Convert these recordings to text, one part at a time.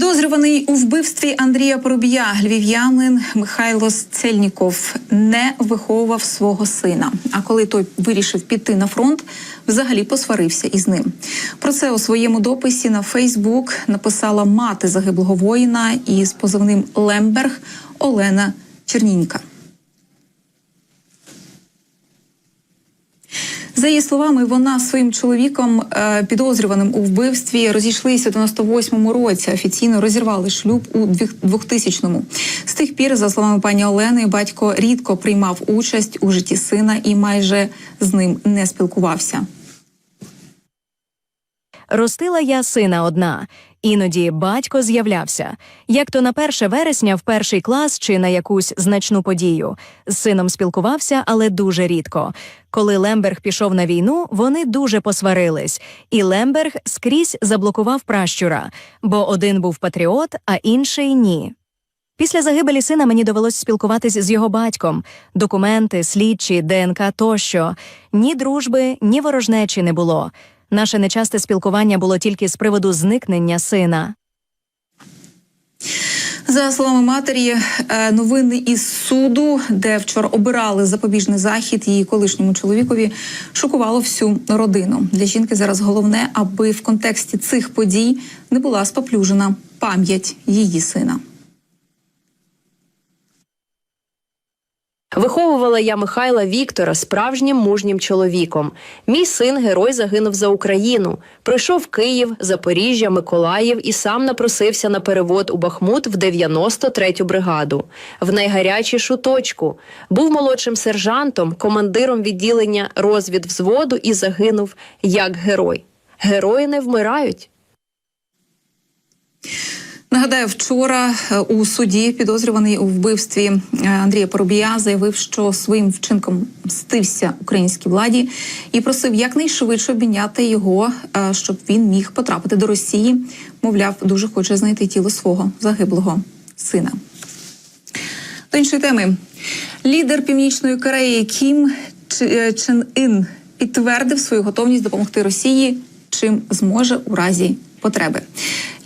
Підозрюваний у вбивстві Андрія Поробія львів'янин Михайло Цельніков не виховував свого сина. А коли той вирішив піти на фронт, взагалі посварився із ним. Про це у своєму дописі на Фейсбук написала мати загиблого воїна із позивним Лемберг Олена Чернінька. За її словами, вона з своїм чоловіком, е, підозрюваним у вбивстві, розійшлися до 98-му році. Офіційно розірвали шлюб у 2000-му. З тих пір, за словами пані Олени, батько рідко приймав участь у житті сина і майже з ним не спілкувався. Ростила я сина одна. Іноді батько з'являвся, як то на 1 вересня в перший клас чи на якусь значну подію. З сином спілкувався, але дуже рідко. Коли Лемберг пішов на війну, вони дуже посварились, і Лемберг скрізь заблокував пращура, бо один був патріот, а інший ні. Після загибелі сина мені довелось спілкуватись з його батьком. Документи, слідчі, ДНК тощо. Ні дружби, ні ворожнечі не було. Наше нечасте спілкування було тільки з приводу зникнення сина. За словами матері, е, новини із суду, де вчора обирали запобіжний захід її колишньому чоловікові, шокувало всю родину. Для жінки зараз головне, аби в контексті цих подій не була споплюжена пам'ять її сина. Виховувала я Михайла Віктора справжнім мужнім чоловіком. Мій син герой загинув за Україну. Пройшов Київ, Запоріжжя, Миколаїв і сам напросився на перевод у Бахмут в 93-ю бригаду, в найгарячішу точку. Був молодшим сержантом, командиром відділення розвідвзводу і загинув як герой. Герої не вмирають. Нагадаю, вчора е, у суді підозрюваний у вбивстві е, Андрія Поробія заявив, що своїм вчинком мстився українській владі і просив якнайшвидше обміняти його, е, щоб він міг потрапити до Росії. Мовляв, дуже хоче знайти тіло свого загиблого сина. До іншої теми лідер Північної Кореї Кім Чен Ін підтвердив свою готовність допомогти Росії, чим зможе у разі потреби.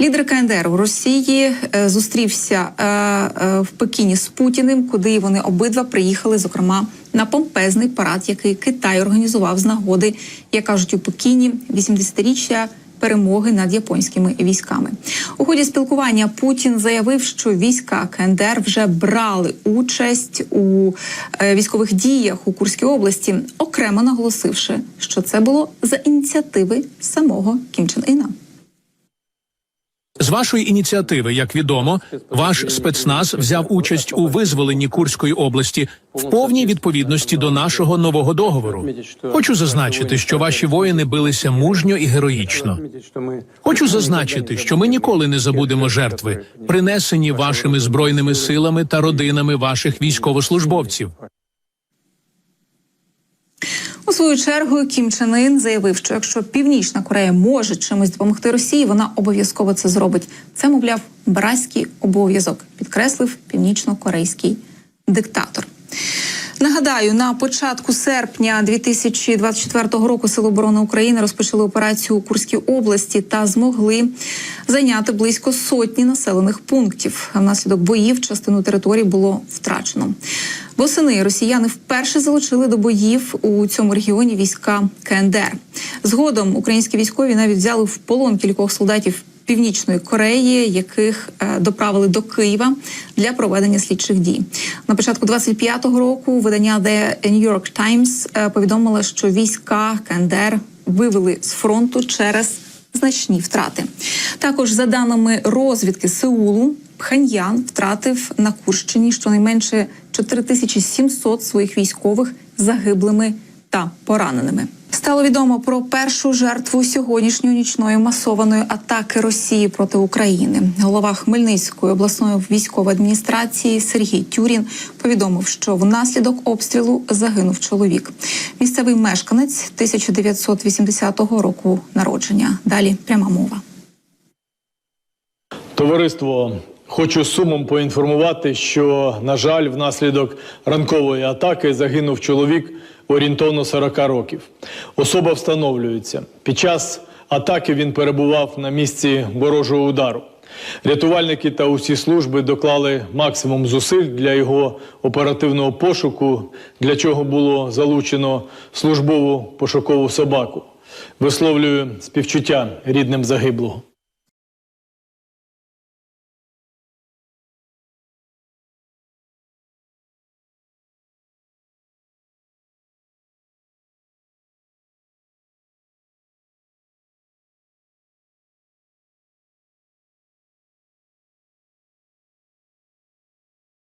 Лідер КНДР у Росії е, зустрівся е, е, в Пекіні з Путіним, куди вони обидва приїхали, зокрема на помпезний парад, який Китай організував з нагоди, як кажуть у Пекіні, 80-річчя перемоги над японськими військами. У ході спілкування Путін заявив, що війська КНДР вже брали участь у військових діях у Курській області, окремо наголосивши, що це було за ініціативи самого Кім Чен Іна. З вашої ініціативи, як відомо, ваш спецназ взяв участь у визволенні Курської області в повній відповідності до нашого нового договору. Хочу зазначити, що ваші воїни билися мужньо і героїчно. Хочу зазначити, що ми ніколи не забудемо жертви, принесені вашими збройними силами та родинами ваших військовослужбовців. У свою чергу Кім Чен Ін заявив, що якщо Північна Корея може чимось допомогти Росії, вона обов'язково це зробить. Це, мовляв, братський обов'язок, підкреслив північно-корейський диктатор. Нагадаю, на початку серпня 2024 року Сили оборони України розпочали операцію у Курській області та змогли зайняти близько сотні населених пунктів. Внаслідок боїв частину території було втрачено. Восени росіяни вперше залучили до боїв у цьому регіоні війська КНДР. Згодом українські військові навіть взяли в полон кількох солдатів Північної Кореї, яких е, доправили до Києва для проведення слідчих дій. На початку 25-го року видання The New York Times е, повідомило, що війська КНДР вивели з фронту через значні втрати. Також за даними розвідки Сеулу, Пхеньян втратив на Курщині щонайменше 4700 своїх військових загиблими та пораненими. Стало відомо про першу жертву сьогоднішньої нічної масованої атаки Росії проти України. Голова Хмельницької обласної військової адміністрації Сергій Тюрін повідомив, що внаслідок обстрілу загинув чоловік. Місцевий мешканець 1980 року народження. Далі пряма мова. Товариство, хочу сумом поінформувати, що, на жаль, внаслідок ранкової атаки загинув чоловік орієнтовно 40 років. Особа встановлюється. Під час атаки він перебував на місці ворожого удару. Рятувальники та усі служби доклали максимум зусиль для його оперативного пошуку, для чого було залучено службову пошукову собаку. Висловлюю співчуття рідним загиблого.